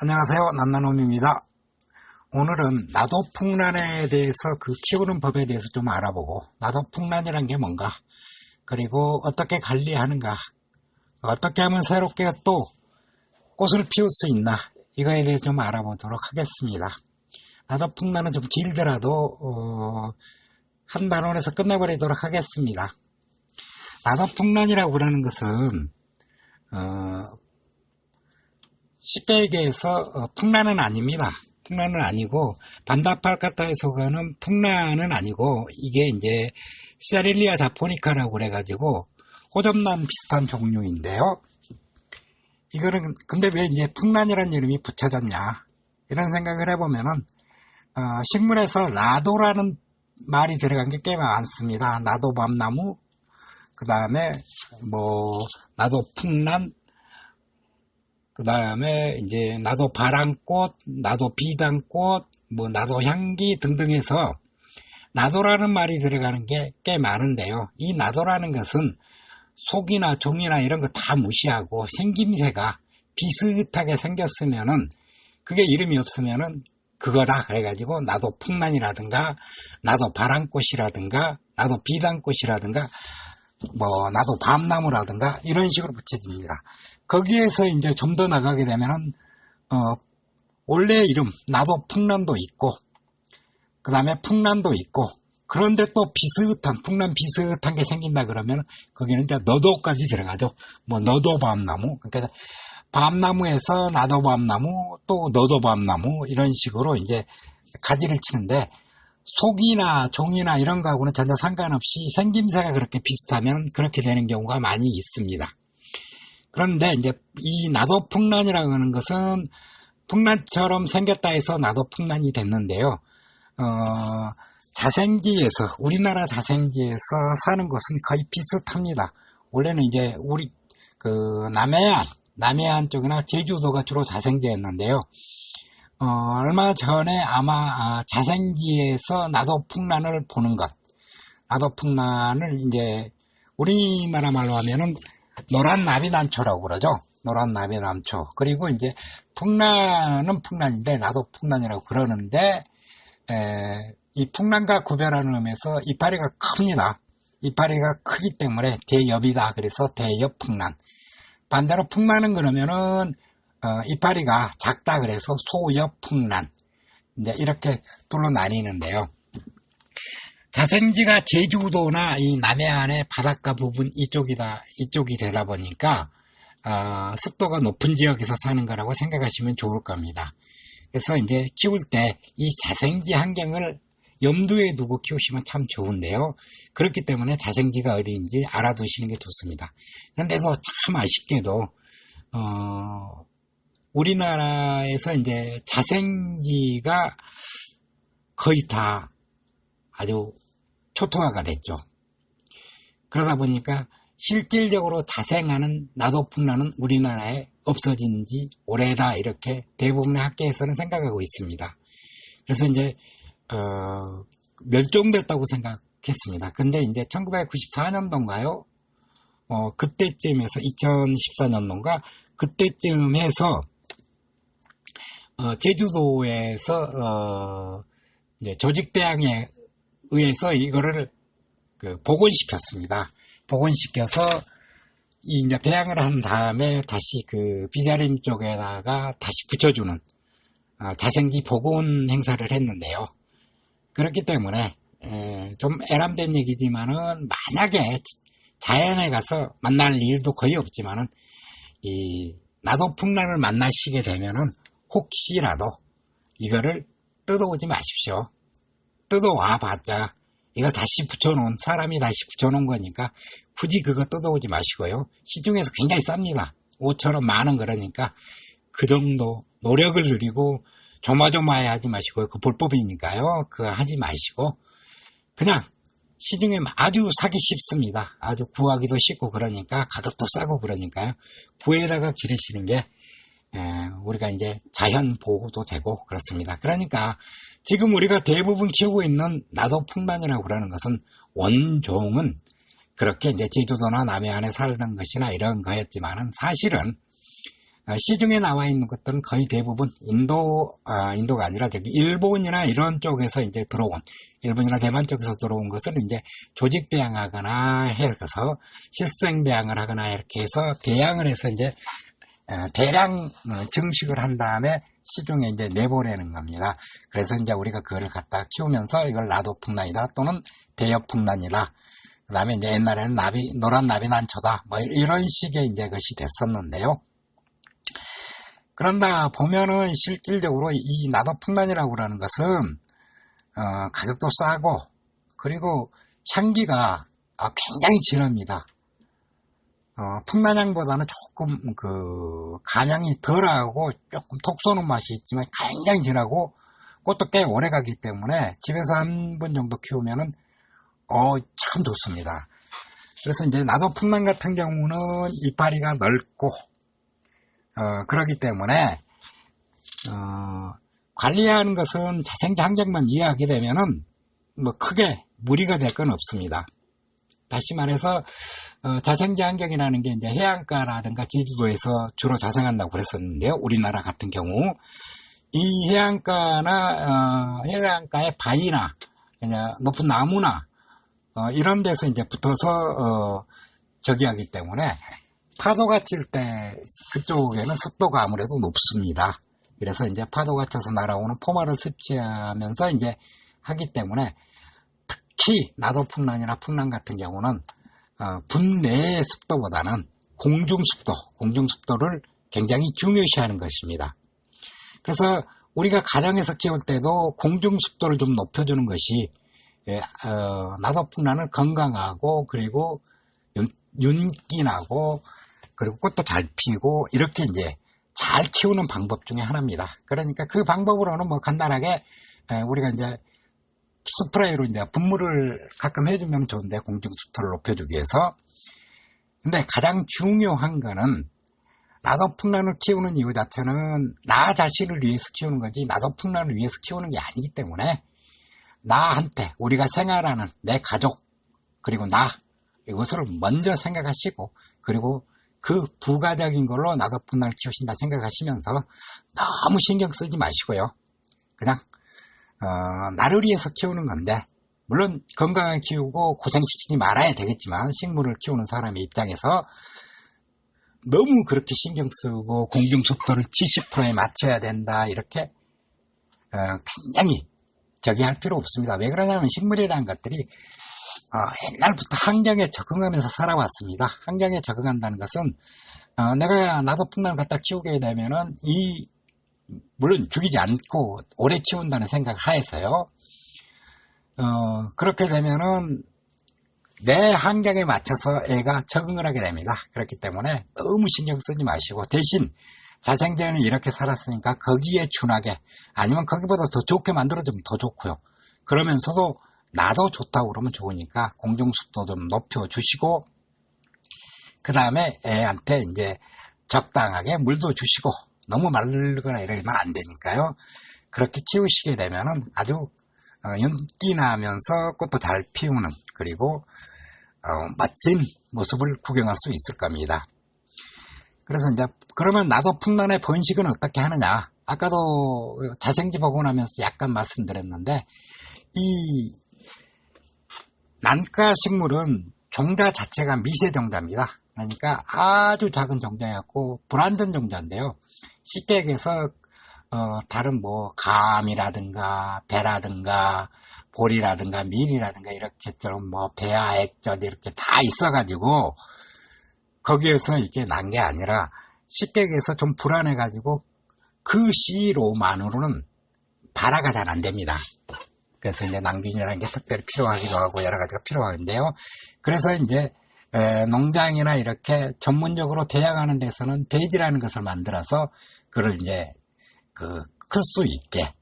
안녕하세요. 남나놈입니다. 오늘은 나도풍란에 대해서 그 키우는 법에 대해서 좀 알아보고 나도풍란이란 게 뭔가 그리고 어떻게 관리하는가 어떻게 하면 새롭게 또 꽃을 피울 수 있나 이거에 대해서 좀 알아보도록 하겠습니다. 나도풍란은 좀 길더라도 어, 한 단원에서 끝내버리도록 하겠습니다. 나도풍란이라고 그러는 것은 어, 얘기해서 어, 풍란은 아닙니다. 풍란은 아니고 반다팔카타에 속하는 풍란은 아니고 이게 이제 시아릴리아 자포니카라고 그래가지고 호접란 비슷한 종류인데요. 이거는 근데 왜 이제 풍란이라는 이름이 붙여졌냐 이런 생각을 해보면은 어, 식물에서 나도라는 말이 들어간 게 꽤 많습니다. 나도 밤나무 그 다음에 뭐 나도 풍란 그 다음에 이제 나도 바람꽃, 나도 비단꽃, 뭐 나도 향기 등등 해서 나도라는 말이 들어가는 게 꽤 많은데요. 이 나도라는 것은 속이나 종이나 이런 거 다 무시하고 생김새가 비슷하게 생겼으면은 그게 이름이 없으면은 그거다 그래가지고 나도 풍란이라든가 나도 바람꽃이라든가 나도 비단꽃이라든가 뭐 나도 밤나무라든가 이런 식으로 붙여집니다. 거기에서 이제 좀 더 나가게 되면은 어 원래 이름 나도 풍란도 있고 그 다음에 풍란도 있고 그런데 또 비슷한 풍란 비슷한 게 생긴다 그러면 거기는 이제 너도까지 들어가죠. 뭐 너도 밤나무 그러니까 밤나무에서 나도 밤나무 또 너도 밤나무 이런 식으로 이제 가지를 치는데 속이나 종이나 이런 거하고는 전혀 상관없이 생김새가 그렇게 비슷하면 그렇게 되는 경우가 많이 있습니다. 그런데 이제 이 나도 풍란이라고 하는 것은 풍란처럼 생겼다 해서 나도 풍란이 됐는데요. 어, 자생지에서 우리나라 자생지에서 사는 것은 거의 비슷합니다. 원래는 이제 우리 그 남해안 남해안 쪽이나 제주도가 주로 자생지였는데요. 어, 얼마 전에 아마 아, 자생지에서 나도 풍란을 보는 것, 나도 풍란을 이제 우리나라 말로 하면은 노란 나비난초라고 그러죠. 노란 나비난초. 그리고 이제 풍란은 풍란인데 나도 풍란이라고 그러는데 에, 이 풍란과 구별하는 의미에서 이파리가 큽니다. 이파리가 크기 때문에 대엽이다. 그래서 대엽 풍란. 반대로 풍란은 그러면은 어, 이파리가 작다. 그래서 소엽 풍란. 이제 이렇게 둘로 나뉘는데요. 자생지가 제주도나 이 남해안의 바닷가 부분 이쪽이다 이쪽이 되다 보니까 어, 습도가 높은 지역에서 사는 거라고 생각하시면 좋을 겁니다. 그래서 이제 키울 때 이 자생지 환경을 염두에 두고 키우시면 참 좋은데요. 그렇기 때문에 자생지가 어디인지 알아두시는 게 좋습니다. 그런데도 참 아쉽게도 어, 우리나라에서 이제 자생지가 거의 다 아주 초토화가 됐죠. 그러다 보니까 실질적으로 자생하는 나도풍란은 우리나라에 없어진 지 오래다 이렇게 대부분의 학계에서는 생각하고 있습니다. 그래서 이제 어, 멸종됐다고 생각했습니다. 근데 이제 1994년도인가요? 어, 그때쯤에서 2014년도인가 그때쯤 해서 어, 제주도에서 어, 이제 조직대항에 의해서 이거를 그 복원시켰습니다. 복원시켜서 이 이제 배양을 한 다음에 다시 그 비자림 쪽에다가 다시 붙여주는 어, 자생기 복원 행사를 했는데요. 그렇기 때문에 에, 좀 애람된 얘기지만은 만약에 자연에 가서 만날 일도 거의 없지만은 이 나도 풍란을 만나시게 되면은 혹시라도 이거를 뜯어오지 마십시오. 뜯어와 봤자 이거 다시 붙여놓은 사람이 다시 붙여놓은 거니까 굳이 그거 뜯어오지 마시고요. 시중에서 굉장히 쌉니다. 5천원 만원 그러니까 그 정도 노력을 들이고 조마조마해 하지 마시고요. 그 불법이니까요. 그거 하지 마시고 그냥 시중에 아주 사기 쉽습니다. 아주 구하기도 쉽고 그러니까 가격도 싸고 그러니까요. 구에다가 기르시는 게 우리가 이제 자연 보호도 되고 그렇습니다. 그러니까 지금 우리가 대부분 키우고 있는 나도 풍단이라고 그러는 것은 원종은 그렇게 이제 제주도나 남해안에 사는 것이나 이런 거였지만은 사실은 어, 시중에 나와 있는 것들은 거의 대부분 인도, 아, 인도가 아니라 저기 일본이나 이런 쪽에서 이제 들어온, 일본이나 대만 쪽에서 들어온 것은 이제 조직 배양하거나 해서 실생 배양을 하거나 이렇게 해서 배양을 해서 이제 어, 대량 어, 증식을 한 다음에 시중에 이제 내보내는 겁니다. 그래서 이제 우리가 그거를 갖다 키우면서 이걸 나도풍란이다 또는 대여풍란이다. 그 다음에 이제 옛날에는 나비, 노란 나비 난초다. 뭐 이런 식의 이제 것이 됐었는데요. 그런다 보면은 실질적으로 이 나도풍란이라고 하는 것은, 어, 가격도 싸고, 그리고 향기가 아, 굉장히 진합니다. 어, 풍란향보다는 조금 그 간향이 덜하고 조금 톡 쏘는 맛이 있지만 굉장히 진하고 꽃도 꽤 오래 가기 때문에 집에서 한 번 정도 키우면은 어, 참 좋습니다. 그래서 이제 나도 풍란 같은 경우는 이파리가 넓고 어, 그러기 때문에 어, 관리하는 것은 자생자 환경만 이해하게 되면은 뭐 크게 무리가 될 건 없습니다. 다시 말해서 어, 자생자 환경이라는 게 이제 해안가라든가 제주도에서 주로 자생한다고 그랬었는데요. 우리나라 같은 경우 이 해안가나 어, 해안가의 바위나 그냥 높은 나무나 어, 이런 데서 이제 붙어서 어, 저기 하기 때문에 파도가 칠 때 그쪽에는 습도가 아무래도 높습니다. 그래서 이제 파도가 쳐서 날아오는 포마를 습취하면서 이제 하기 때문에 특히 나도풍란이나 풍란 같은 경우는 어, 분내의 습도보다는 공중습도, 공중습도를 굉장히 중요시하는 것입니다. 그래서 우리가 가정에서 키울 때도 공중습도를 좀 높여주는 것이 예, 어, 나도풍란을 건강하고 그리고 윤, 기 나고 그리고 꽃도 잘 피고 이렇게 이제 잘 키우는 방법 중에 하나입니다. 그러니까 그 방법으로는 뭐 간단하게 에, 우리가 이제 스프레이로 이제 분무를 가끔 해주면 좋은데 공중수토를 높여주기 위해서. 근데 가장 중요한 거는 나도 풍란을 키우는 이유 자체는 나 자신을 위해서 키우는 거지 나도 풍란을 위해서 키우는 게 아니기 때문에 나한테 우리가 생활하는 내 가족 그리고 나 이것을 먼저 생각하시고 그리고 그 부가적인 걸로 나도 풍란을 키우신다 생각하시면서 너무 신경 쓰지 마시고요. 그냥 어, 나를 위해서 키우는 건데 물론 건강하게 키우고 고생시키지 말아야 되겠지만 식물을 키우는 사람의 입장에서 너무 그렇게 신경 쓰고 공중 속도를 70%에 맞춰야 된다 이렇게 어, 굉장히 저기 할 필요 없습니다. 왜 그러냐면 식물이라는 것들이 어, 옛날부터 환경에 적응하면서 살아왔습니다. 환경에 적응한다는 것은 어, 내가 나도 풍란을 갖다 키우게 되면은 이 물론 죽이지 않고 오래 키운다는 생각 하에서요. 어, 그렇게 되면은 내 환경에 맞춰서 애가 적응을 하게 됩니다. 그렇기 때문에 너무 신경 쓰지 마시고 대신 자생제는 이렇게 살았으니까 거기에 준하게 아니면 거기보다 더 좋게 만들어주면 더 좋고요. 그러면서도 나도 좋다고 그러면 좋으니까 공중습도 좀 높여주시고 그 다음에 애한테 이제 적당하게 물도 주시고 너무 말르거나 이러면 안 되니까요. 그렇게 키우시게 되면은 아주 어, 윤기 나면서 꽃도 잘 피우는 그리고 어, 멋진 모습을 구경할 수 있을 겁니다. 그래서 이제 그러면 나도 풍란의 번식은 어떻게 하느냐? 아까도 자생지 보고 나면서 약간 말씀드렸는데 이 난가 식물은 종자 자체가 미세 종자입니다. 그러니까 아주 작은 종자였고 불완전 종자인데요. 얘기해서 어, 다른 뭐 감이라든가 배라든가 보리라든가 밀이라든가 이렇게처럼 뭐 배아 액젓 이렇게 다 있어가지고 거기에서 이게 난 게 아니라 얘기해서 좀 불안해가지고 그 씨로만으로는 발화가 잘 안 됩니다. 그래서 이제 낭균이라는 게 특별히 필요하기도 하고 여러 가지가 필요한데요. 그래서 이제 에, 농장이나 이렇게 전문적으로 배양하는 데서는 베이지라는 것을 만들어서 그걸 이제 그 클 수 있게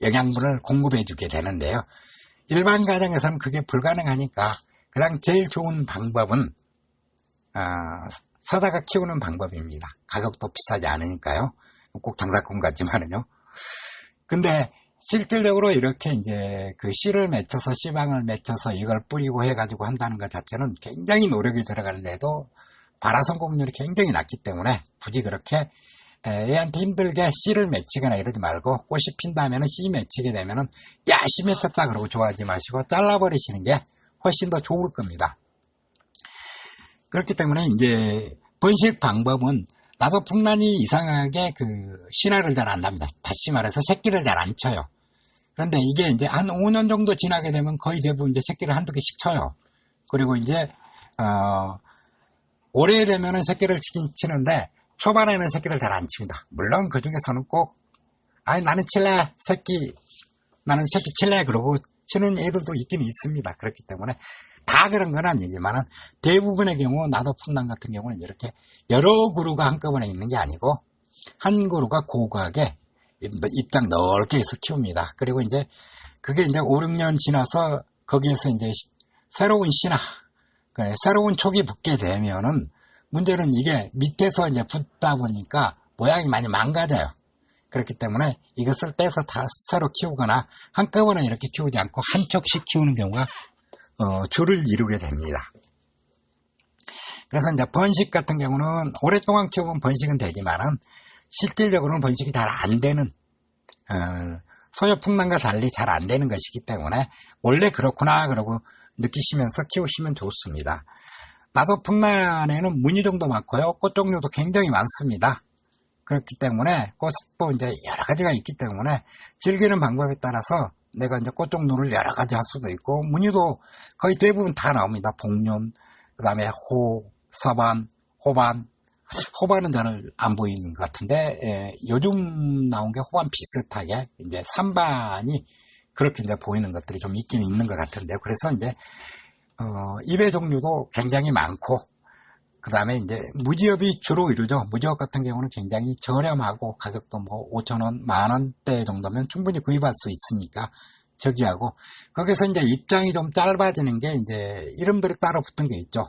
영양분을 공급해 주게 되는데요. 일반 가정에서는 그게 불가능하니까 그냥 제일 좋은 방법은 어, 사다가 키우는 방법입니다. 가격도 비싸지 않으니까요. 꼭 장사꾼 같지만은요. 근데 실질적으로 이렇게 이제 그 씨를 맺혀서 씨방을 맺혀서 이걸 뿌리고 해가지고 한다는 것 자체는 굉장히 노력이 들어가는데도 발화 성공률이 굉장히 낮기 때문에 굳이 그렇게 에, 얘한테 힘들게 씨를 맺히거나 이러지 말고 꽃이 핀 다음에는 씨 맺히게 되면 은 야 씨 맺혔다 그러고 좋아하지 마시고 잘라버리시는 게 훨씬 더 좋을 겁니다. 그렇기 때문에 이제 번식 방법은 나도 풍란이 이상하게 그 신화를 잘 안 납니다. 다시 말해서 새끼를 잘 안 쳐요. 그런데 이게 이제 한 5년 정도 지나게 되면 거의 대부분 이제 새끼를 한두 개씩 쳐요. 그리고 이제 어 오래되면은 새끼를 치긴 치는데 초반에는 새끼를 잘 안 칩니다. 물론 그 중에서는 꼭 아니 나는 칠래 새끼 나는 새끼 칠래 그러고 치는 애들도 있긴 있습니다. 그렇기 때문에 다 그런 건 아니지만은 대부분의 경우 나도 풍랑 같은 경우는 이렇게 여러 그루가 한꺼번에 있는 게 아니고 한 그루가 고고하게 입장 넓게 해서 키웁니다. 그리고 이제 그게 이제 5, 6년 지나서 거기에서 이제 새로운 신화, 그 새로운 촉이 붙게 되면은 문제는 이게 밑에서 이제 붙다 보니까 모양이 많이 망가져요. 그렇기 때문에 이것을 떼서 다 새로 키우거나 한꺼번에 이렇게 키우지 않고 한 촉씩 키우는 경우가 어, 줄을 이루게 됩니다. 그래서 이제 번식 같은 경우는 오랫동안 키우면 번식은 되지만은 실질적으로는 번식이 잘 안 되는 어, 소요풍란과 달리 잘 안 되는 것이기 때문에 원래 그렇구나 그러고 느끼시면서 키우시면 좋습니다. 나도 풍란에는 무늬 정도 많고요. 꽃 종류도 굉장히 많습니다. 그렇기 때문에 꽃도 이제 여러 가지가 있기 때문에 즐기는 방법에 따라서 내가 이제 꽃 종류를 여러 가지 할 수도 있고 무늬도 거의 대부분 다 나옵니다. 복륜, 그 다음에 호, 서반, 호반, 호반은 잘 안 보이는 것 같은데 예, 요즘 나온 게 호반 비슷하게 이제 삼반이 그렇게 이제 보이는 것들이 좀 있긴 있는 것 같은데요. 그래서 이제 어, 입의 종류도 굉장히 많고 그 다음에 이제 무지업이 주로 이루죠. 무지업 같은 경우는 굉장히 저렴하고 가격도 뭐 5천원, 만원대 정도면 충분히 구입할 수 있으니까 저기하고 거기서 이제 입장이 좀 짧아지는 게 이제 이름들이 따로 붙은 게 있죠.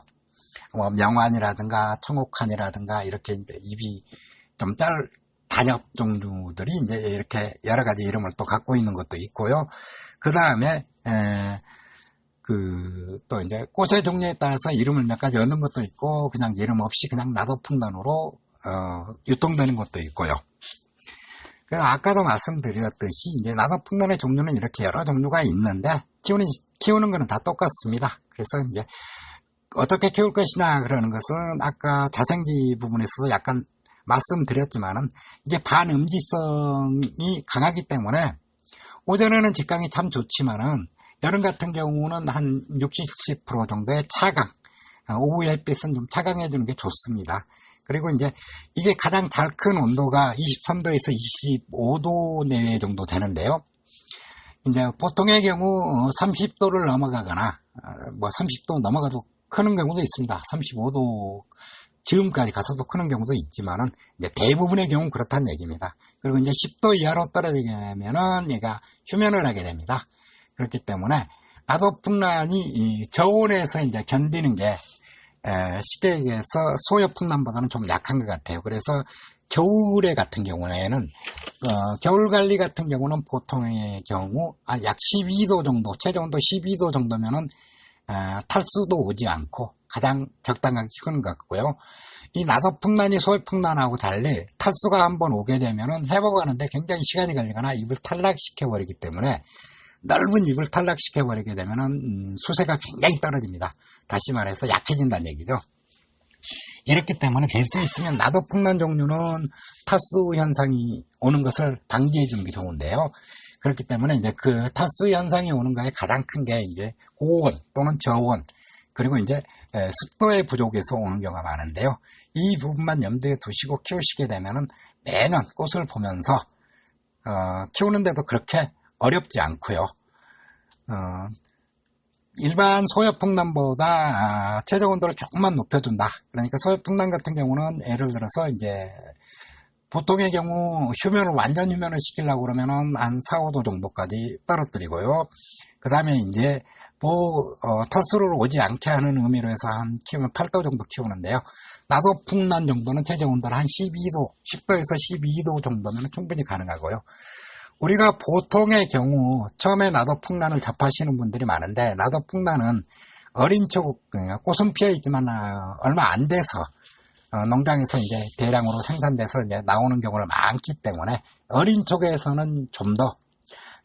뭐 명환이라든가 청옥환이라든가 이렇게 이제 입이 좀 짧, 단엽 종류들이 이제 이렇게 여러 가지 이름을 또 갖고 있는 것도 있고요. 그 다음에 그, 또 이제 꽃의 종류에 따라서 이름을 몇 가지 얻는 것도 있고, 그냥 이름 없이 그냥 나도 풍단으로, 어, 유통되는 것도 있고요. 그래서 아까도 말씀드렸듯이, 이제 나도풍단의 종류는 이렇게 여러 종류가 있는데, 키우는, 키우는 거는 다 똑같습니다. 그래서 이제, 어떻게 키울 것이냐, 그러는 것은 아까 자생기 부분에서도 약간 말씀드렸지만은, 이게 반음지성이 강하기 때문에, 오전에는 직강이 참 좋지만은, 여름 같은 경우는 한 60, 70% 정도의 차강, 어, 오후 햇빛은 좀 차강해 주는 게 좋습니다. 그리고 이제 이게 가장 잘 큰 온도가 23도에서 25도 내외 정도 되는데요. 이제 보통의 경우 30도를 어, 넘어가거나 어, 뭐 30도 넘어가도 크는 경우도 있습니다. 35도 지금까지 가서도 크는 경우도 있지만은 이제 대부분의 경우는 그렇다는 얘기입니다. 그리고 이제 10도 이하로 떨어지게 되면은 얘가 휴면을 하게 됩니다. 그렇기 때문에 나도풍란이 저온에서 이제 견디는 게 쉽게 얘기해서 소요풍란보다는 좀 약한 것 같아요. 그래서 겨울에 같은 경우에는 어, 겨울 관리 같은 경우는 보통의 경우 아, 약 12도 정도 최저온도 12도 정도면은 어, 탈수도 오지 않고 가장 적당하게 키우는 것 같고요. 이 나도풍란이 소요풍란하고 달리 탈수가 한번 오게 되면은 회복하는데 굉장히 시간이 걸리거나 입을 탈락시켜 버리기 때문에 넓은 입을 탈락시켜버리게 되면 음, 수세가 굉장히 떨어집니다. 다시 말해서 약해진다는 얘기죠. 이렇기 때문에 될 수 있으면 나도 풍란 종류는 탈수 현상이 오는 것을 방지해 주는 게 좋은데요. 그렇기 때문에 이제 그 탈수 현상이 오는 거에 가장 큰 게 이제 고온 또는 저온 그리고 이제 습도의 부족에서 오는 경우가 많은데요. 이 부분만 염두에 두시고 키우시게 되면은 매년 꽃을 보면서 어, 키우는데도 그렇게 어렵지 않고요. 어, 일반 소요풍란보다 아, 최저 온도를 조금만 높여준다. 그러니까 소요풍란 같은 경우는 예를 들어서 이제 보통의 경우 휴면을 완전 휴면을 시키려고 그러면은 한 4, 5도 정도까지 떨어뜨리고요. 그 다음에 이제 뭐 어, 탈수를 오지 않게 하는 의미로 해서 한 키우면 8도 정도 키우는데요. 나도 풍란 정도는 최저 온도를 한 12도, 10도에서 12도 정도면 충분히 가능하고요. 우리가 보통의 경우 처음에 나도 풍란을 접하시는 분들이 많은데 나도 풍란은 어린 쪽 꽃은 피어 있지만 어, 얼마 안 돼서 어, 농장에서 이제 대량으로 생산돼서 이제 나오는 경우가 많기 때문에 어린 쪽에서는 좀더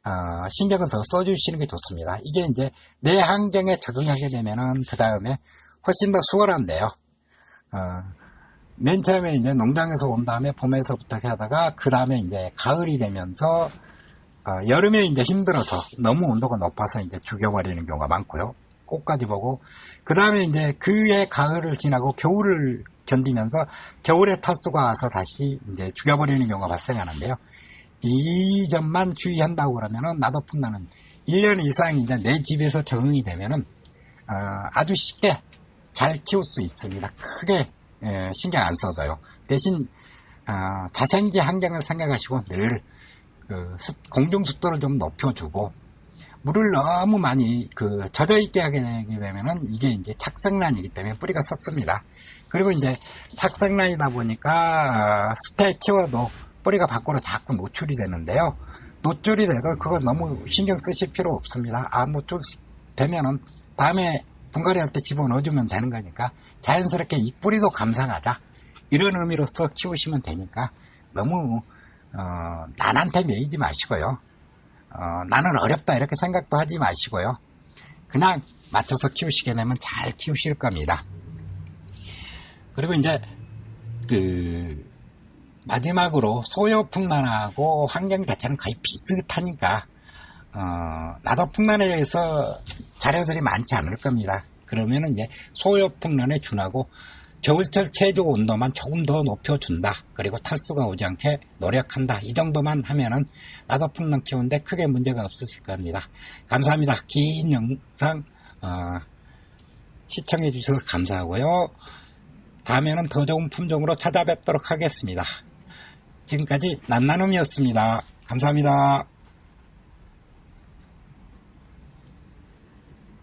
어, 신경을 더 써주시는 게 좋습니다. 이게 이제 내 환경에 적응하게 되면은 그 다음에 훨씬 더 수월한데요. 어, 맨 처음에 이제 농장에서 온 다음에 봄에서부터 이렇게 하다가 그 다음에 이제 가을이 되면서 어, 여름에 이제 힘들어서 너무 온도가 높아서 이제 죽여버리는 경우가 많고요. 꽃까지 보고 그 다음에 이제 그해 가을을 지나고 겨울을 견디면서 겨울에 탈수가 와서 다시 이제 죽여버리는 경우가 발생하는데요. 이 점만 주의한다고 그러면은 나도품 나는 1년 이상 이제 내 집에서 적응이 되면은 어, 아주 쉽게 잘 키울 수 있습니다. 크게 예, 신경 안 써져요. 대신 어, 자생지 환경을 생각하시고 늘 그 공중 습도를 좀 높여주고 물을 너무 많이 그 젖어 있게 하게 되면은 이게 이제 착색란이기 때문에 뿌리가 썩습니다. 그리고 이제 착색란이다 보니까 어, 숲에 키워도 뿌리가 밖으로 자꾸 노출이 되는데요. 노출이 돼도 그거 너무 신경 쓰실 필요 없습니다. 아 노출 되면은 다음에 분갈이 할 때 집어넣어주면 되는 거니까 자연스럽게 이 뿌리도 감상하자 이런 의미로서 키우시면 되니까 너무 어, 난한테 매이지 마시고요. 어, 나는 어렵다 이렇게 생각도 하지 마시고요. 그냥 맞춰서 키우시게 되면 잘 키우실 겁니다. 그리고 이제 그 마지막으로 소요 풍란하고 환경 자체는 거의 비슷하니까 어, 나도풍란에 대해서 자료들이 많지 않을 겁니다. 그러면은 이제 소요풍란에 준하고 겨울철 체조 온도만 조금 더 높여준다. 그리고 탈수가 오지 않게 노력한다. 이 정도만 하면은 나도풍란 키우는데 크게 문제가 없으실 겁니다. 감사합니다. 긴 영상 어, 시청해 주셔서 감사하고요. 다음에는 더 좋은 품종으로 찾아뵙도록 하겠습니다. 지금까지 난나눔이었습니다. 감사합니다.